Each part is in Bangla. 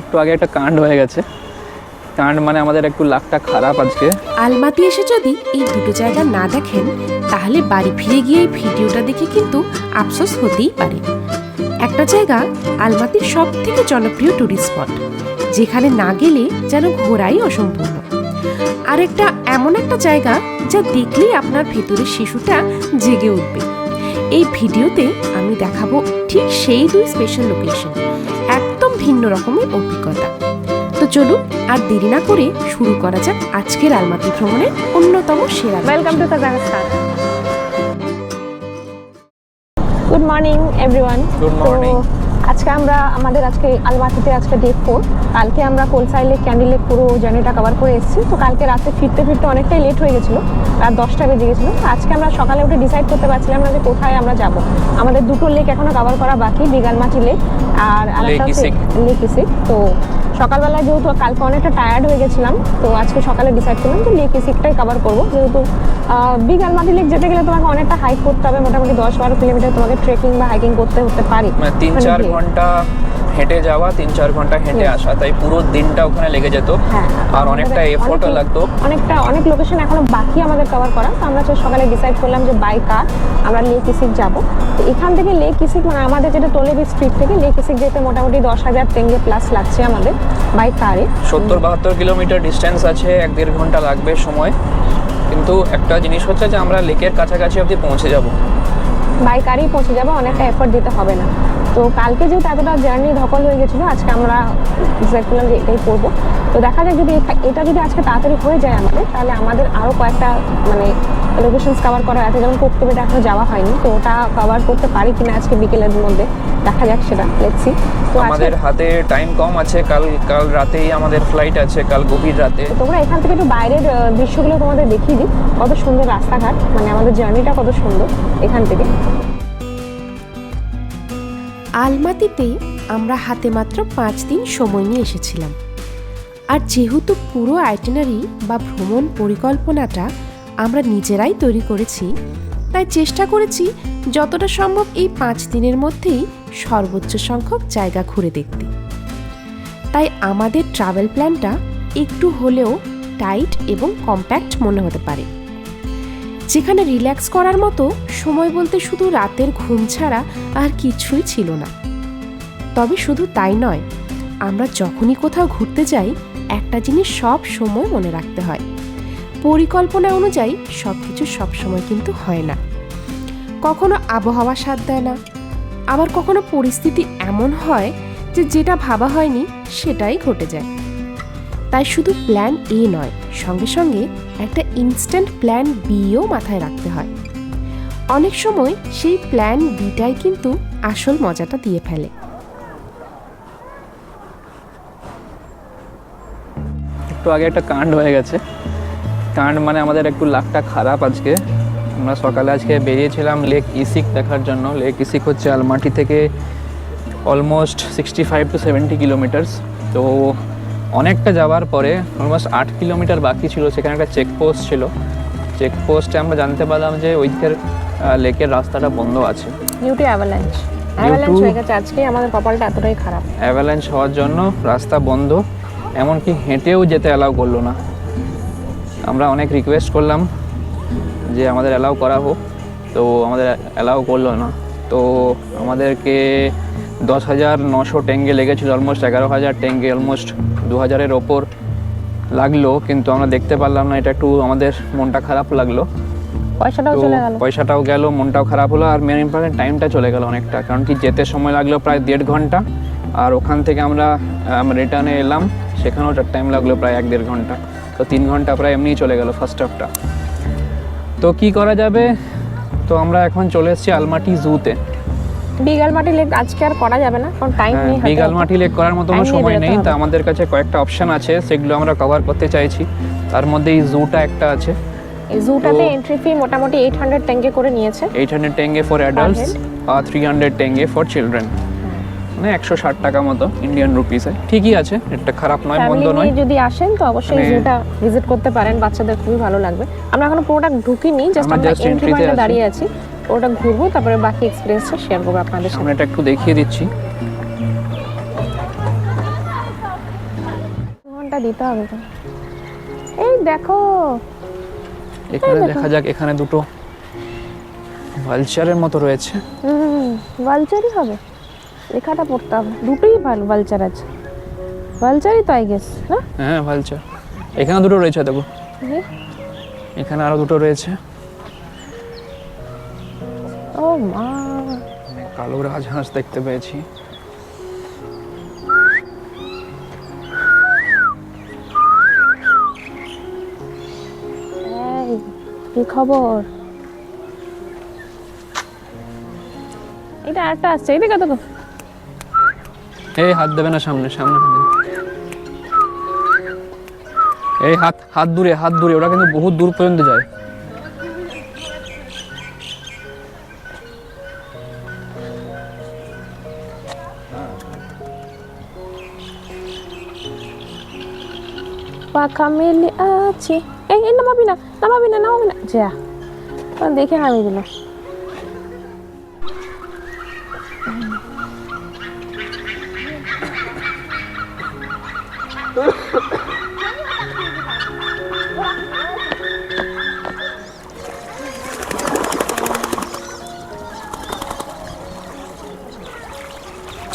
একটু আগে একটা কাণ্ড হয়ে গেছে। কাণ্ড মানে আমাদের একটু লাকটা খারাপ আজকে। আলমাতি এসে যদি এই দুটো জায়গা না দেখেন, তাহলে বাড়ি ফিরে গিয়ে এই ভিডিওটা দেখে কিন্তু আফসোস হতেই পারে। একটা জায়গা আলমাতির সব থেকে জনপ্রিয় টুরিস্ট স্পট যেখানে না গেলে যেন ঘোরাই অসম্পূর্ণ। আর একটা এমন একটা জায়গা যা দেখলেই আপনার ভেতরের শিশুটা জেগে উঠবে। এই ভিডিওতে আমি দেখাবো ঠিক সেই দুই স্পেশাল লোকেশন ভিন্ন রকমের অভিজ্ঞতা। তো চলুন আর দেরি না করে শুরু করা যাক আজকের আলমাতি ভ্রমণের অন্যতম সেরা welcome to Kazakhstan good morning everyone good morning. আজকে আমরা আমাদের আজকে আলমাটিতে আজকে ডে ফোর। কালকে আমরা কোলসাই লেক ক্যান্ডি লেক পুরো জার্নিটা কভার করে এসেছি। তো কালকে রাতে ফিরতে ফিরতে অনেকটাই লেট হয়ে গেছিল রাত দশটা বেজে গেছিল। তো আজকে আমরা সকালে উঠে ডিসাইড করতে পারছিলাম না যে কোথায় আমরা যাব। আমাদের দুটো লেক এখনও কভার করা বাকি বিগালমাটি লেক আর আরেকটা লেক ইসিক তো সকালবেলা যেহেতু কালকে অনেকটা টায়ার্ড হয়ে গেছিলাম তো আজকে সকালে ডিসাইড করলাম যে লেক সিকটাই কভার করব। যেহেতু বিগ আলমাটি লেক যেতে গেলে তোমাকে অনেকটা হাইক করতে হবে মোটামুটি দশ বারো কিলোমিটার তোমাকে ট্রেকিং বা হাইকিং করতে হতে পারে। মানে তিন মানে চার ঘণ্টা হেঁটে যাওয়া তিন চার ঘণ্টা হেঁটে আসা তাই পুরো দিনটা ওখানে লেগে যেত। হ্যাঁ আর অনেকটা এফোর্টও লাগতো। অনেকটা অনেক লোকেশন এখনও বাকি আমাদের কভার করা। তো আমরা সকালে ডিসাইড করলাম যে বাই কার আমরা লেক ইসিক যাব। তো এখান থেকে লেক ইসিক মানে আমাদের যেটা তোলেবি স্ট্রিট থেকে লেক ইসিক যেতে মোটামুটি দশ হাজার টেঙ্গে প্লাস লাগছে আমাদের বাই কারে সত্তর বাহাত্তর কিলোমিটার ডিস্টেন্স আছে এক দেড় ঘণ্টা লাগবে সময়। কিন্তু একটা জিনিস হচ্ছে যে আমরা লেকের কাছাকাছি অবধি পৌঁছে যাব। বাই কারেই পৌঁছে যাব অনেকটা এফোর্ট দিতে হবে না। তো কালকে যেহেতু এতটা জার্নি ধকল হয়ে গেছিল আজকে আমরা ডিসাইড করলাম যে এটাই করব। তো দেখা যাক যদি এটা যদি আজকে তাড়াতাড়ি হয়ে যায় আমাদের তাহলে আমাদের আরও কয়েকটা মানে লোকেশনস কভার করা আছে। যেমন কোকটুবিটা এখনও যাওয়া হয়নি তো ওটা কভার করতে পারি কিনা আজকে বিকেলের মধ্যে দেখা যাক সেটা। লেটসি তো আমাদের হাতে টাইম কম আছে কাল কাল রাতেই আমাদের ফ্লাইট আছে কাল গভীর রাতে। তোমরা এখান থেকে একটু বাইরের দৃশ্যগুলো তোমাদের দেখিয়ে দিই। কত সুন্দর রাস্তাঘাট মানে আমাদের জার্নিটা কত সুন্দর এখান থেকে। আলমাতিতে আমরা হাতে মাত্র পাঁচ দিন সময় নিয়ে এসেছিলাম। আর যেহেতু পুরো আইটেনারি বা ভ্রমণ পরিকল্পনাটা আমরা নিজেরাই তৈরি করেছি, তাই চেষ্টা করেছি যতটা সম্ভব এই পাঁচ দিনের মধ্যেই সর্বোচ্চ সংখ্যক জায়গা ঘুরে দেখতে। তাই আমাদের ট্রাভেল প্ল্যানটা একটু হলেও টাইট এবং কম্প্যাক্ট মনে হতে পারে। যেখানে রিল্যাক্স করার মতো সময় বলতে শুধু রাতের ঘুম ছাড়া আর কিছুই ছিল না। তবে শুধু তাই নয়, আমরা যখনই কোথাও ঘুরতে যাই, একটা জিনিস সব সময় মনে রাখতে হয়। পরিকল্পনা অনুযায়ী সব কিছু সবসময় কিন্তু হয় না। কখনো আবহাওয়া সাথ দেয় না। আবার কখনো পরিস্থিতি এমন হয় যে যেটা ভাবা হয়নি সেটাই ঘটে যায়। তাই শুধু প্ল্যান এ নয়, সঙ্গে সঙ্গে একটা ইনস্ট্যান্ট প্ল্যান বিও মাথায় রাখতে হয়। অনেক সময় সেই প্ল্যান বিটাই কিন্তু আসল মজাটা দিয়ে ফেলে। একটু আগে একটা কাণ্ড হয়ে গেছে। কাণ্ড মানে আমাদের একটু লাকটা খারাপ আজকে। আমরা সকালে আজকে বেরিয়েছিলাম লেক ইসিক দেখার জন্য। লেক ইসিক হচ্ছে আলমাটি থেকে almost sixty five to seventy kilometres তো অনেকটা যাওয়ার পরে অলমোস্ট আট কিলোমিটার বাকি ছিল সেখানে একটা চেকপোস্ট ছিল। চেকপোস্টে আমরা জানতে পারলাম যে ওইদিকের লেকের রাস্তাটা বন্ধ আছে। নিউটি অ্যাভালাঞ্চ অ্যাভালাঞ্চ হয়ে গেছে আজকে আমাদের কপালটা এতটাই খারাপ। অ্যাভালাঞ্চ হওয়ার জন্য রাস্তা বন্ধ এমনকি হেঁটেও যেতে অ্যালাউ করল না। আমরা অনেক রিকোয়েস্ট করলাম যে আমাদের অ্যালাউ করা হোক তো আমাদের অ্যালাউ করল না। তো আমাদেরকে দশ হাজার নশো টেঙ্গে লেগেছিল অলমোস্ট এগারো হাজার টেঙ্গে অলমোস্ট দু হাজারের ওপর লাগল কিন্তু আমরা দেখতে পারলাম না এটা একটু আমাদের মনটা খারাপ লাগল। পয়সাটাও চলে গেল। পয়সাটাও গেল মনটাও খারাপ হলো আর মেন ইম্পর্টেন্ট টাইমটা চলে গেল অনেকটা কারণ কি যেতে সময় লাগল প্রায় দেড় ঘণ্টা আর ওখান থেকে আমরা রিটার্নে এলাম সেখানেও টাইম লাগল প্রায় এক দেড় ঘণ্টা। তো তিন ঘণ্টা প্রায় এমনিই চলে গেল ফার্স্ট হাফটা তো কি করা যাবে? তো আমরা এখন চলে এসেছি আলমাটি জুতে বিগাল মাটি লেক আজকে আর করা যাবে না কারণ টাইম নেই বিগাল মাটি লেক করার মতো নিয়ে সময় নেই। তা আমাদের কাছে কয়েকটা অপশন আছে সেগুলো আমরা কভার করতে চাইছি। তার মধ্যে এই জুটা একটা আছে। এই জুটাতে এন্ট্রি ফি মোটামুটি এইট হান্ড্রেড টেঙ্গে করে নিয়েছে। Eight hundred tenge for adults R three hundred tenge for children মানে একশো ষাট টাকা মতো ইন্ডিয়ান রুপিসে ঠিকই আছে এটা খারাপ নয় মন্দ নয়। যদি আসেন তো অবশ্যই মানে- জুটা ভিজিট করতে পারেন বাচ্চাদের খুবই ভালো লাগবে। আমরা এখনও পুরোটা ঢুকিনি জাস্ট আমরা আমরা এন্ট্রি পয়েন্টে দাঁড়িয়ে আছি। ওটা ঘুরবো তারপরে বাকি এক্সপিরিয়েন্সটা শেয়ার করব আপনাদের আমরা এটা একটু দেখিয়ে দিচ্ছি। এফোর্টটা দিতে হবে তো। এই দেখো। এখানে দেখা। যাক এখানে দুটো ভালচারের মতো রয়েছে। হুম ভালচারই হবে। লেখাটা পড়তে হবে। দুটোই ভালো ভালচার আছে। ভালচারই তো আই গেস না? হ্যাঁ ভালচার এখানে দুটো রয়েছে দেখো। এখানে আরও দুটো রয়েছে। মা কালো রাজহাঁস দেখতে পেয়েছি। কি খবর? এটা আরেকটা আসছে এটা কত? এই হাত দেবে না সামনে সামনে এই হাত হাত দূরে হাত দূরে ওরা কিন্তু বহুত দূর পর্যন্ত যায়। মেলে আছে এই এই নামাবি না নামাবি না নামাবি না যা দেখে নামিয়ে দিল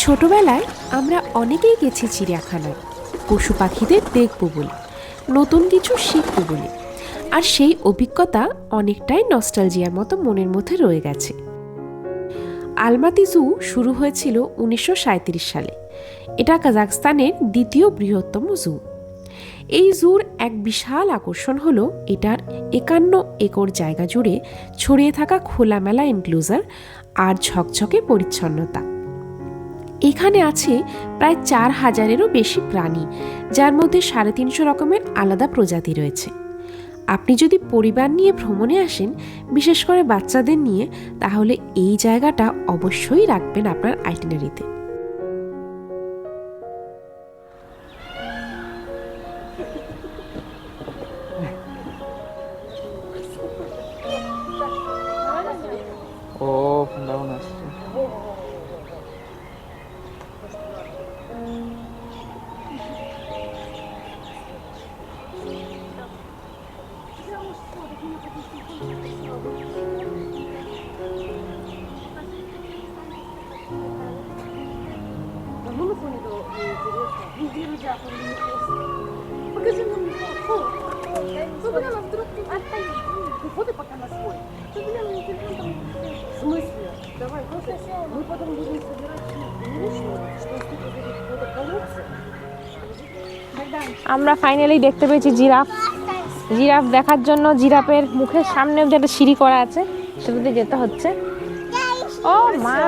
ছোটবেলায় আমরা অনেকেই গেছি চিড়িয়াখানায়। পশু পাখিদের দেখব বলে। নতুন কিছু শিখব বলে। আর সেই অভিজ্ঞতা অনেকটাই নস্টালজিয়ার মতো মনের মধ্যে রয়ে গেছে। আলমাতি জু শুরু হয়েছিল উনিশশো সাঁইত্রিশ সালে। এটা কাজাকস্তানের দ্বিতীয় বৃহত্তম জু। এই জুর এক বিশাল আকর্ষণ হলো এটার একান্ন একর জায়গা জুড়ে ছড়িয়ে থাকা খোলামেলা এনক্লোজার আর ঝকঝকে পরিচ্ছন্নতা। এখানে আছে প্রায় চার হাজারেরও বেশি প্রাণী, যার মধ্যে সাড়ে তিনশো রকমের আলাদা প্রজাতি রয়েছে। আপনি যদি পরিবার নিয়ে ভ্রমণে আসেন, বিশেষ করে বাচ্চাদের নিয়ে, তাহলে এই জায়গাটা অবশ্যই রাখবেন আপনার আইটিনারিতে мы потом будем собирать лишнее, что сколько будет вода колодцы. আমরা ফাইনালি দেখতে পেয়েছি জিরাফ জিরাফ দেখার জন্য জিরাফের মুখের সামনে অব্দি একটা সিঁড়ি করা আছে সেটাতে যেতে হচ্ছে ও মা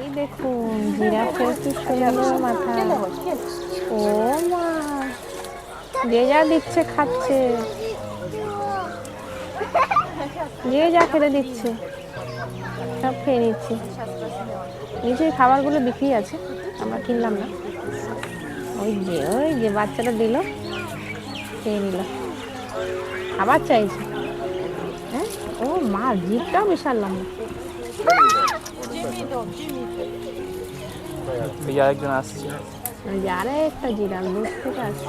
এই দেখুন জিরাফের কি সুন্দর মাথা ও মা যে যা দিচ্ছে খাচ্ছে যে যা খেতে দিচ্ছে সব খেয়ে নিচ্ছে। নিচে খাবারগুলো বিক্রি আছে আমরা কিনলাম না। ওই যে ওই যে বাচ্চাটা দিল খেয়ে নিল। খাবার চাইছে। হ্যাঁ? ও মা জিপটাও বিশাল লম্বা এই আরেকজন আসছে। ওই যে আরে একটা জিরাফ দূর থেকে আসছে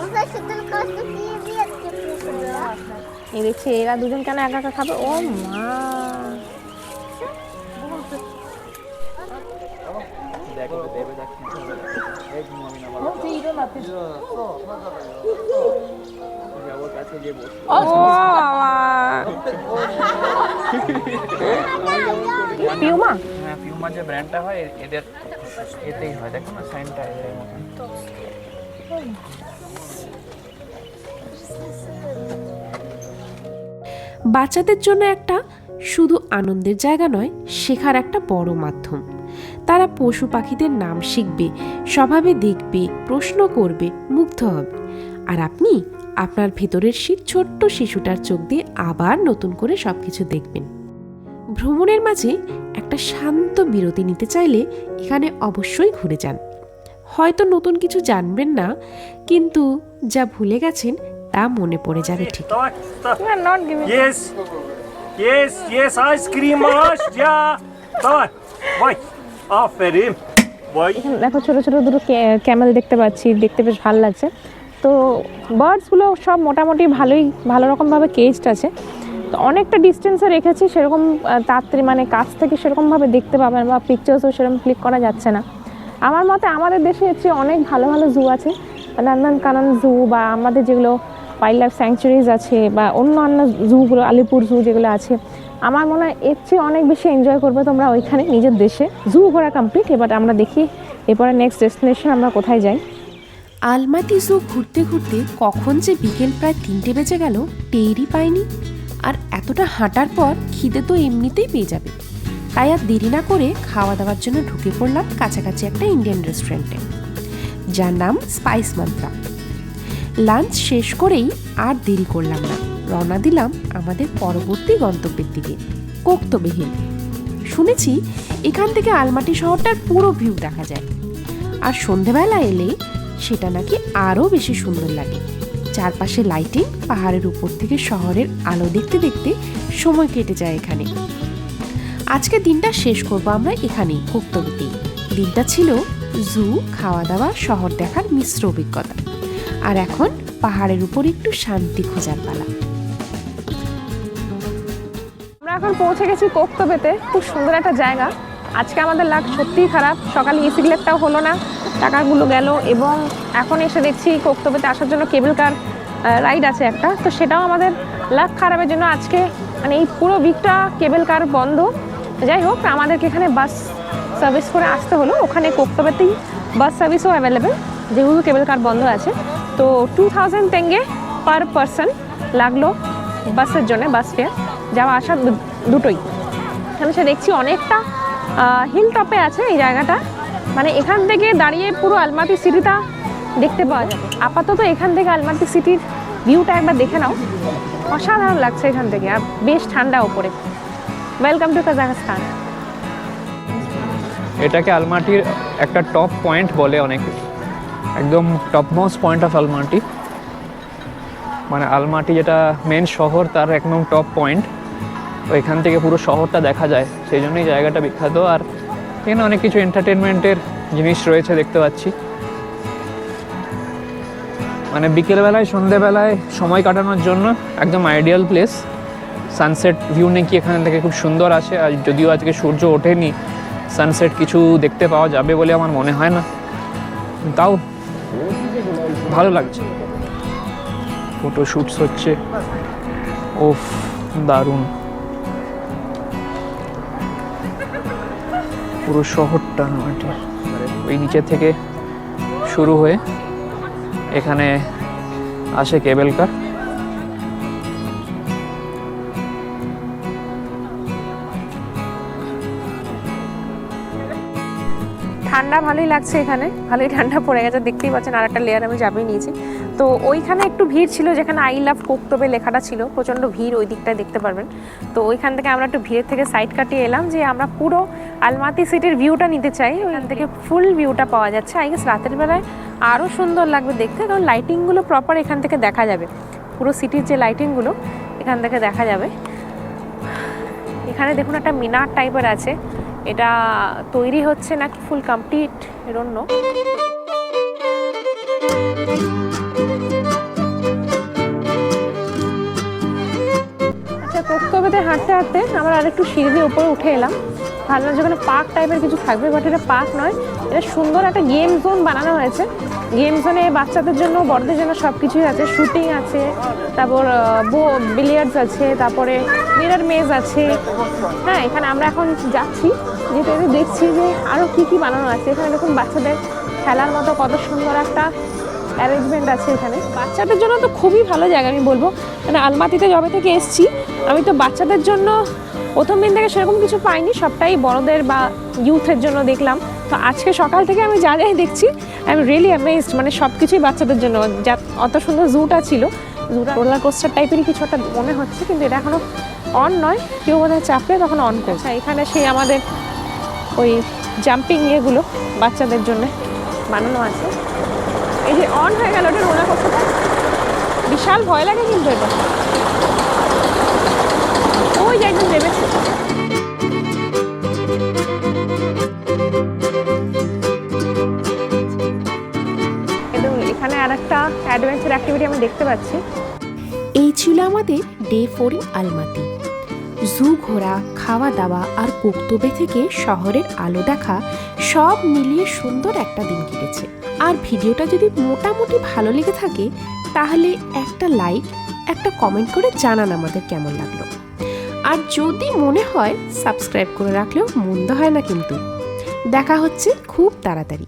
এই দেখছি এরা দুজন কেন একা একা খাবে? ও মা। পিউমা? হ্যাঁ যে ব্র্যান্ডটা হয় এদের এতেই হয় দেখো না সাইনটা এদের মতন। বাচ্চাদের জন্য একটা শুধু আনন্দের জায়গা নয়, শেখার একটা বড় মাধ্যম। তারা পশু পাখিদের নাম শিখবে, স্বভাবে দেখবে, প্রশ্ন করবে, মুগ্ধ হবে। আর আপনি আপনার ভেতরের সেই ছোট্ট শিশুটার চোখ দিয়ে আবার নতুন করে সব কিছু দেখবেন। ভ্রমণের মাঝে একটা শান্ত বিরতি নিতে চাইলে এখানে অবশ্যই ঘুরে যান। হয়তো নতুন কিছু জানবেন না কিন্তু যা ভুলে গেছেন তা মনে পড়ে যাবে ঠিক। দেখো ছোট ছোট দুটো ক্যামেল দেখতে পাচ্ছি দেখতে বেশ ভালো লাগছে। তো বার্ডসগুলো সব মোটামুটি ভালোই ভালো রকমভাবে কেজড আছে। তো অনেকটা ডিস্টেন্সে রেখেছি সেরকম তাড়াতাড়ি মানে কাছ থেকে সেরকমভাবে দেখতে পাবেন বা পিকচার্সও সেরকম ক্লিক করা যাচ্ছে না। আমার মতে আমাদের দেশে চেয়ে অনেক ভালো ভালো জু আছে। নন্দনকানন জু বা আমাদের যেগুলো ওয়াইল্ড লাইফ স্যাংচুরিজ আছে বা অন্য অন্য জুগুলো আলিপুর জু যেগুলো আছে, আমার মনে হয় এর চেয়ে অনেক বেশি এনজয় করবে তোমরা ওইখানে নিজের দেশে। জু ঘোরা কমপ্লিট এবার আমরা দেখি এরপরে নেক্সট ডেস্টিনেশন আমরা কোথায় যাই। আলমাতি জু ঘুরতে ঘুরতে কখন যে বিকেল প্রায় তিনটে বেজে গেল, টেরই পাইনি। আর এতটা হাঁটার পর খিদে তো এমনিতেই পেয়ে যাবে। তাই আর দেরি না করে খাওয়া দাওয়ার জন্য ঢুকে পড়লাম কাছাকাছি একটা ইন্ডিয়ান রেস্টুরেন্টে যার নাম স্পাইস মান্ত্রা লাঞ্চ শেষ করেই আর দেরি করলাম না, রওনা দিলাম আমাদের পরবর্তী গন্তব্যের দিকে কোক্তবেহিল শুনেছি এখান থেকে আলমাটি শহরটার পুরো ভিউ দেখা যায়। আর সন্ধেবেলা এলে সেটা নাকি আরও বেশি সুন্দর লাগে। চারপাশে লাইটিং পাহাড়ের উপর থেকে শহরের আলো দেখতে দেখতে সময় কেটে যায় এখানে। আজকে দিনটা শেষ করব আমরা এখানেই কোক্তবিতেই দিনটা ছিল জু খাওয়া দাওয়া শহর দেখার মিশ্র অভিজ্ঞতা। আর এখন পাহাড়ের উপর একটু শান্তি খোঁজার পালা। আমরা এখন পৌঁছে গেছি কোক্তবেতে খুব সুন্দর একটা জায়গা। আজকে আমাদের লাগ সত্যিই খারাপ। সকালে ইসি গ্লেপটাও হলো না। টাকাগুলো গেল এবং এখন এসে দেখছি কোক্তবেতে আসার জন্য কেবল কার রাইড আছে একটা। তো সেটাও আমাদের লাক খারাপের জন্য আজকে মানে এই পুরো উইকটা কেবল কার বন্ধ। যাই হোক আমাদেরকে এখানে বাস সার্ভিস করে আসতে হলো। ওখানে কোক্তবেতেই বাস সার্ভিসও অ্যাভেলেবেল যেহেতু কেবল কার বন্ধ আছে। তো two thousand tenge per person লাগল বাসের জন্য বাস ফেয়ার যাওয়া আসা দুটোই। এখানে সে দেখছি অনেকটা হিল টপে আছে এই জায়গাটা। মানে এখান থেকে দাঁড়িয়ে পুরো আলমাতি সিটিটা দেখতে পাওয়া যাবে। আপাতত এখান থেকে আলমাতি সিটির ভিউটা একবার দেখে নাও। অসাধারণ লাগছে এখান থেকে, আর বেশ ঠান্ডা ওপরে। ওয়েলকাম টু কাজাখস্তান এটাকে আলমাটির একটা টপ পয়েন্ট বলে অনেকে। একদম top most point of Almaty. মানে আলমাটি যেটা মেন শহর, তার একদম টপ পয়েন্ট ওইখান থেকে পুরো শহরটা দেখা যায়। সেই জন্যই জায়গাটা বিখ্যাত। আর এখানে অনেক কিছু এন্টারটেনমেন্টের জিনিস রয়েছে দেখতে পাচ্ছি। মানে বিকেলবেলায়, সন্ধেবেলায় সময় কাটানোর জন্য একদম আইডিয়াল প্লেস সানসেট ভিউ নাকি এখান থেকে খুব সুন্দর আসে, আর যদিও আজকে সূর্য ওঠেনি, সানসেট কিছু দেখতে পাওয়া যাবে বলে আমার মনে হয় না। তাও ভালো লাগছে। ফটো শ্যুটস হচ্ছে। ওফ, দারুণ। পুরো শহরটা মাটির ওই নিচে থেকে শুরু হয়ে এখানে আসে কেবল কার ঠান্ডা ভালোই লাগছে এখানে। ভালোই ঠান্ডা পড়ে গেছে, দেখতেই পাচ্ছেন আর একটা লেয়ার আমি যাবেই নিয়েছি। তো ওইখানে একটু ভিড় ছিল যেখানে আই লাভ কোকতবে লেখাটা ছিল, প্রচণ্ড ভিড় ওই দিকটায় দেখতে পারবেন। তো ওইখান থেকে আমরা একটু ভিড়ের থেকে সাইড কাটিয়ে এলাম যে আমরা পুরো আলমাতি সিটির ভিউটা নিতে চাই। ওইখান থেকে ফুল ভিউটা পাওয়া যাচ্ছে। আই গেস রাতের বেলায় আরও সুন্দর লাগবে দেখতে, কারণ লাইটিংগুলো প্রপার এখান থেকে দেখা যাবে। পুরো সিটির যে লাইটিংগুলো এখান থেকে দেখা যাবে। এখানে দেখুন একটা মিনার টাইপের আছে। এটা তৈরি হচ্ছে নাকি ফুল কমপ্লিট এর অন্য আচ্ছা কোক্তবেতে হাঁটতে হাঁটতে আমরা আরেকটু সিঁড়ি দিয়ে উপরে উঠে এলাম। ভাবলাম যেখানে পার্ক টাইপের কিছু থাকবে বাট এটা পার্ক নয়। এটা সুন্দর একটা গেম জোন বানানো হয়েছে। গেম জোনে বাচ্চাদের জন্য, বড়দের জন্য সব কিছুই আছে। শুটিং আছে, তারপর বো বিলিয়ার্ডস আছে, তারপরে মিরার মেজ আছে। হ্যাঁ এখানে আমরা এখন যাচ্ছি। যেতে দেখছি যে আরও কী কী বানানো আছে। এখানে দেখুন বাচ্চাদের খেলার মতো কত সুন্দর একটা অ্যারেঞ্জমেন্ট আছে এখানে। বাচ্চাদের জন্য তো খুবই ভালো জায়গা, আমি বলব। মানে আলমাতিতে যবে থেকে এসছি, আমি তো বাচ্চাদের জন্য প্রথম দিন থেকে সেরকম কিছু পাইনি, সবটাই বড়দের বা ইউথের জন্য দেখলাম। তো আজকে সকাল থেকে আমি যা যাই দেখছি আই এম রিয়েলি অ্যামেজড মানে সব কিছুই বাচ্চাদের জন্য। যা, অত সুন্দর জুটা ছিল। জুটা রোলার কোস্টার টাইপেরই কিছু একটা মনে হচ্ছে, কিন্তু এটা এখনও অন নয়। কেউ বোধহয় চাপলে তখন অন করছে। এখানে সেই আমাদের ওই জাম্পিং ইয়েগুলো বাচ্চাদের জন্য বানানো আছে। এই যে অন হয়ে গেল ওটা রোলার কোস্টারটা বিশাল ভয় লাগে কিন্তু এটা। ওই যে একজন এখানে আরেকটা অ্যাডভেঞ্চার অ্যাক্টিভিটি আমি দেখতে পাচ্ছি। এই ছিল আমাদের ডে ফোর আলমাতি। জু ঘোরা, খাওয়া দাওয়া আর কোকতবে থেকে শহরের আলো দেখা সব মিলিয়ে সুন্দর একটা দিন কেটেছে। আর ভিডিওটা যদি মোটামুটি ভালো লেগে থাকে, তাহলে একটা লাইক একটা কমেন্ট করে জানান আমাদের কেমন লাগল। আর যদি মনে হয় সাবস্ক্রাইব করে রাখলেও মন্দ হয় না কিন্তু। দেখা হচ্ছে খুব তাড়াতাড়ি।